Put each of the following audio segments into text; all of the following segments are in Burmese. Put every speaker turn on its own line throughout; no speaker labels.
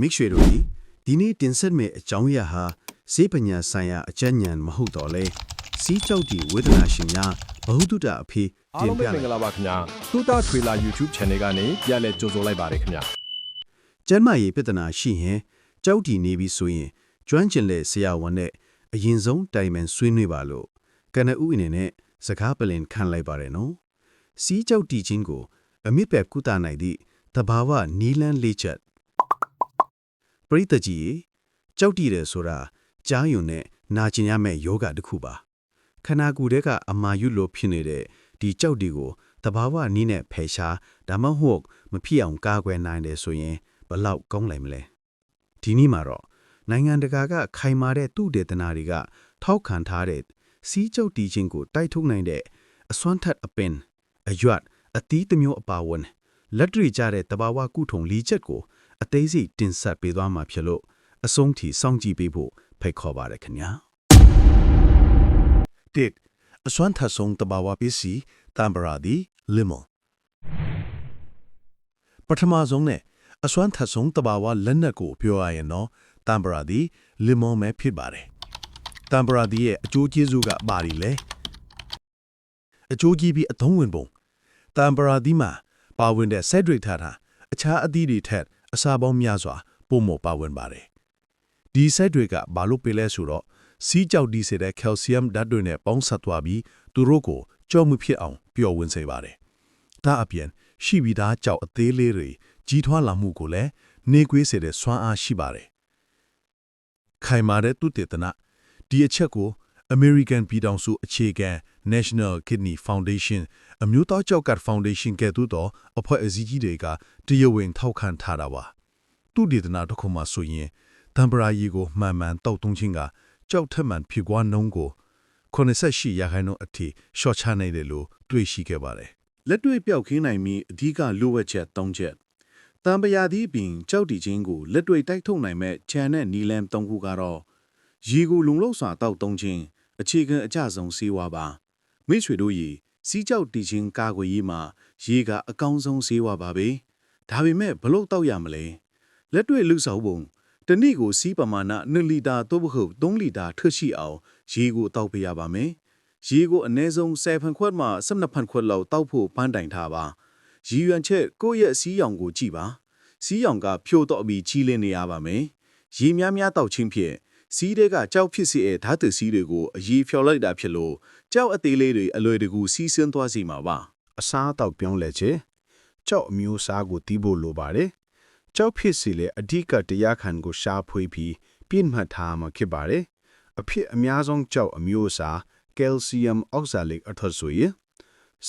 မိတ်ဆွေတို့ဒီဒီနေ့တင်ဆက်မယ့်အကြောင်းအရာဟာစေပညာဆိုင်ရာအကျဉ်းဉာဏ်မဟုတ်တော့လေစီးကြောက်တီဝေဒနာရှင်များဘ ഹു တုတအဖေ
အား
တင်
လုံး
ပြ
ပဲမ
လို
င်္ဂ
က်
လာပါခင်ဗျာသုတာထွေလာ YouTube Channel ကနေပြန်လည်ကြိုဆိုလိုက်ပါတယ်ခင်ဗျာ
ကျမ်းမာရေးပြဿနာရှိရင်ကြောက်တီနေပြီဆိုရင်ကျွမ်းကျင်တဲ့ဆရာဝန်နဲ့အရင်ဆုံးတိုင်ပင်ဆွေးနွေးပါလို့ကနဦးအနေနဲ့စကားပလင်ခံလိုက်ပါတယ်နော်စီးကြောက်တီချင်းကိုအမြင့်ပဲကုသနိုင်သည့်တဘာဝနီလန်းလေးချက် ပရိသတ်ကြီးရေကြောက်တီတယ်ဆိုတာကြားယုံနဲ့နာကျင်ရမယ့်ယောဂတစ်ခုပါခန္ဓာကိုယ်ထဲကအမာယုလိုဖြစ်နေတဲ့ဒီကြောက်တီကိုတဘာဝနီးနဲ့ဖယ်ရှားဒါမှမဟုတ်မဖြစ်အောင်ကာကွယ်နိုင်တယ်ဆိုရင်ဘလောက်ကောင်းလိုက်မလဲဒီနည်းမှာတော့နိုင်ငံတကာကခိုင်မာတဲ့သူတေသနာတွေကထောက်ခံထားတဲ့စီးကြောက်တီချင်းကိုတိုက်ထုတ်နိုင်တဲ့အစွမ်းထက်အပင်အရွတ်အသီးတစ်မျိုးအပါဝင်လက်တွေ့ကြတဲ့တဘာဝကုထုံလီချက်ကို အသေးစိတ်တင်ဆက်ပေးသွားမှာဖြစ်လို့အဆုံးထိစောင့်ကြည့်ပေးဖို့ဖိတ်ခေါ်ပါရခင်ဗျာ
တစ်အစွမ်းထဆုံတဘာဝပစ္စည်းတမ်ပရာဒီလီမွန်ပထမဆုံးနဲ့အစွမ်းထဆုံတဘာဝလက်နက်ကိုပြောရရင်တော့တမ်ပရာဒီလီမွန်ပဲဖြစ်ပါတယ်တမ်ပရာဒီရဲ့အကျိုးကျေးဇူးကဘာတွေလဲအကျိုးကြီးပြီးအသုံးဝင်ပုံတမ်ပရာဒီမှာပါဝင်တဲ့ဆက်တွေထားတာအခြားအသီးတွေထက် အစာပေါင်းများစွာပုံမပါဝင်ပါတယ်ဒီဆက်တွေကဘာလို့ပေးလဲဆိုတော့စီးကြောက်ဒီစေတဲ့ကယ်လ်ဆီယမ်ဓာတ်တွေနဲ့ပေါင်းစပ်သွားပြီးသူတို့ကိုကြောက်မှုဖြစ်အောင်ပျော်ဝင်စေပါတယ်။ဒါအပြင်ရှိပြီးသားကြောက်အသေးလေးတွေကြီးထွားလာမှုကိုလည်းနေကွေးစေတဲ့စွမ်းအားရှိပါတယ်။ခိုင်မာတဲ့သူတေသနာဒီအချက်ကို American ပြည်ထောင်စုအခြေခံ National Kidney Foundation အမျိုးသားကြောက်ကတ် Foundation ကဲ့သို့သောအဖွဲ့အစည်းကြီးတွေကတရားဝင်ထောက်ခံထားတာပါ။သူဒေသနာတစ်ခုမှဆိုရင်တံပရာရီကိုမှန်မှန်တောက်သုံးခြင်းကကြောက်ထက်မှန်ဖြစ်ကွာနှုံးကို88ရာခိုင်နှုန်းအထိရှော့ချနိုင်တယ်လို့တွေ့ရှိခဲ့ပါတယ်
လက်တွေ့ပြောက်ခင်းနိုင်ပြီးအဓိကလိုဝက်ချက်၃ချက်တံပရာသီးပင်ကြောက်တီချင်းကိုလက်တွေ့တိုက်ထုတ်နိုင်မဲ့ခြံနဲ့နီလန်၃ခုကတော့ရေကိုလုံလောက်စွာတောက်သုံးခြင်း အခြေခံအကျဆုံးစေဝါပါမိတ်ဆွေတို့ရေစီးကြောက်တီချင်းကာကွယ်ရေးမှာရေကအကောင်းဆုံးစေဝါပါပဲဒါပေမဲ့ဘလို့တောက်ရမလဲလက်တွေ့လူဆောင်ပုံတနည်းကိုစီးပမာဏ2လီတာသို့မဟုတ်3လီတာထွက်ရှိအောင်ရေကိုတောက်ပေးရပါမယ်ရေကိုအနည်းဆုံး7ဖန်ခွက်မှ12ဖန်ခွက်လောက်တောက်ဖို့ပန်းတိုင်ထားပါရည်ရွယ်ချက်ကိုယ့်ရဲ့စီးရောင်ကိုကြည့်ပါစီးရောင်ကဖြိုတော့ပြီးချီးလင်းနေရပါမယ်ရေများများတောက်ခြင်းဖြင့် စီးတဲ့ကကြောက်ဖြစ်စေတဲ့ဓာတ်သစီးတွေကိုအရေးဖြော်လိုက်တာဖြစ်လို့ကြောက်အသေးလေးတွေအလွယ်တကူစီးဆင်းသွားစီမှာပါ
အစားအသောက်ပြောင်းလဲခြင်းကြောက်အမျိုးအစားကိုတီးဖို့လိုပါတယ်ကြောက်ဖြစ်စီလေအဓိကတရားခံကိုရှားဖွေးပြီးပြင်းမှတ်ထားမှာဖြစ်ပါတယ်အဖြစ်အများဆုံးကြောက်အမျိုးအစားကယ်လ်ဆီယမ်အောက်ဆာလစ်အထက်ဆိုရင်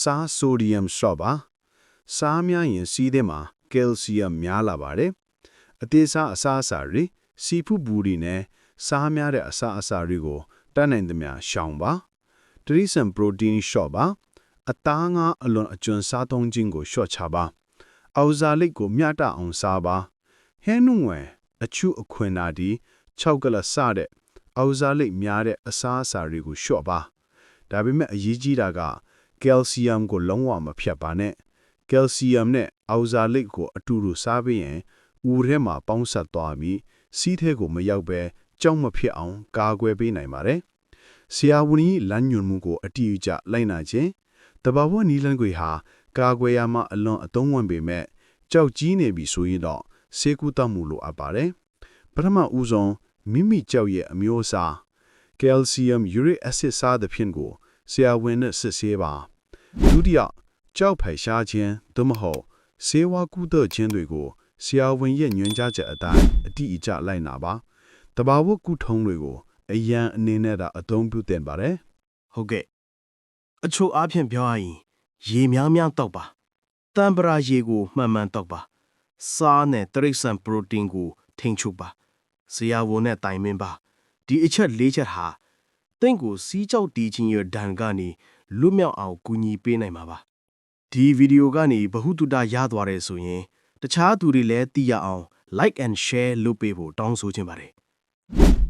စားဆိုဒီယမ်ရှော့ပါစားများရင်စီးတဲ့မှာကယ်လ်ဆီယမ်များလာပါတယ်အသေးစားအစားအစာတွေစီဖူဘူရီနဲ့ စားများတဲ့အစားအစာတွေကိုတတ်နိုင်သမျှရှောင်ပါတရိစံပရိုတင်းရှော့ပါအသားငါအလွန်အကျွန်းစားသုံးခြင်းကိုလျှော့ချပါ။အောက်ဇာလိတ်ကိုမျှတအောင်စားပါ။ဟဲနုငွယ်အချူအခွင်နာဒီ6ကလစတဲ့အောက်ဇာလိတ်များတဲ့အစားအစာတွေကိုလျှော့ပါ။ဒါပေမဲ့အရေးကြီးတာကကယ်လ်ဆီယမ်ကိုလုံးဝမဖြတ်ပါနဲ့။ကယ်လ်ဆီယမ်နဲ့အောက်ဇာလိတ်ကိုအတူတူစားပြီးရင်ဦးထဲမှာပေါင်းဆက်သွားပြီးစီးထဲကိုမရောက်ပဲ ကြောက်မဖြစ်အောင်ကာကွယ်ပေးနိုင်ပါတယ်။ဆရာဝန်ကြီးလမ်းညွှန်မှုကိုအတိအကျလိုက်နာခြင်းတဘာဝနီလန်ကွေဟာကာကွယ်ရမှအလွန်အသုံးဝင်ပေမဲ့ကြောက်ကြီးနေပြီဆိုရင်တော့ဆေးကုသမှုလိုအပ်ပါတယ်။ပထမဦးဆုံးမိမိကြောက်ရဲ့အမျိုးအစားကယ်လ်ဆီယမ်ယူရစ်အက်ဆစ်စားတဲ့ဖြင့်ကိုဆရာဝန်နဲ့စစ်ဆေးပါ။ဒုတိယကြောက်ဖယ်ရှားခြင်းသို့မဟုတ်ဆေးဝါးကုသခြင်းတွေကိုဆရာဝန်ရဲ့ညွှန်ကြားချက်အတိုင်းအတိအကျလိုက်နာပါ။ တဘာဝကုထုံးတွေကိုအရန်အနေနဲ့သာအသုံးပြုသင့်ပါတယ်။
ဟုတ်ကဲ့အချို့အားဖြင့်ပြောရရင်ရေများများတောက်ပါတမ်ပရာရေကိုမှန်မှန်တောက်ပါစားနဲ့တရိတ်ဆန်ပရိုတင်းကိုထိန်းချုပ်ပါဇီယာဝန်နဲ့တိုင်မင်းပါဒီအချက်၄ချက်ဟာတင့်ကိုစီးကြောက်တီးခြင်းရဒဏ်ကနေလွတ်မြောက်အောင်ကူညီပေးနိုင်မှာပါဒီဗီဒီယိုကနေဘ ഹു တုတရသွားတယ်ဆိုရင် တခြားသူတွေလည်းသိရအောင် like and share လုပ်ပေးဖို့တောင်းဆိုချင်ပါတယ်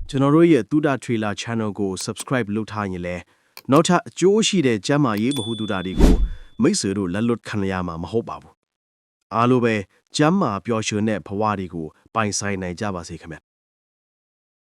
ကျွန်တော်တို့ရဲ့တူတာ trailer channel ကို subscribe လုပ်ထားရင်လည်းနောက်ထပ်အကျိုးရှိတဲ့ကျမ်းမာရေးဗဟုသုတတွေကိုမိတ်ဆွေတို့လက်လွတ်ခံရမှာမဟုတ်ပါဘူးအားလုံးပဲ
ကျမ်းမာပျော်ရွှင်တဲ့ဘဝတွေကိုပိုင်ဆိုင်နိုင်ကြပါစေခင်ဗျာ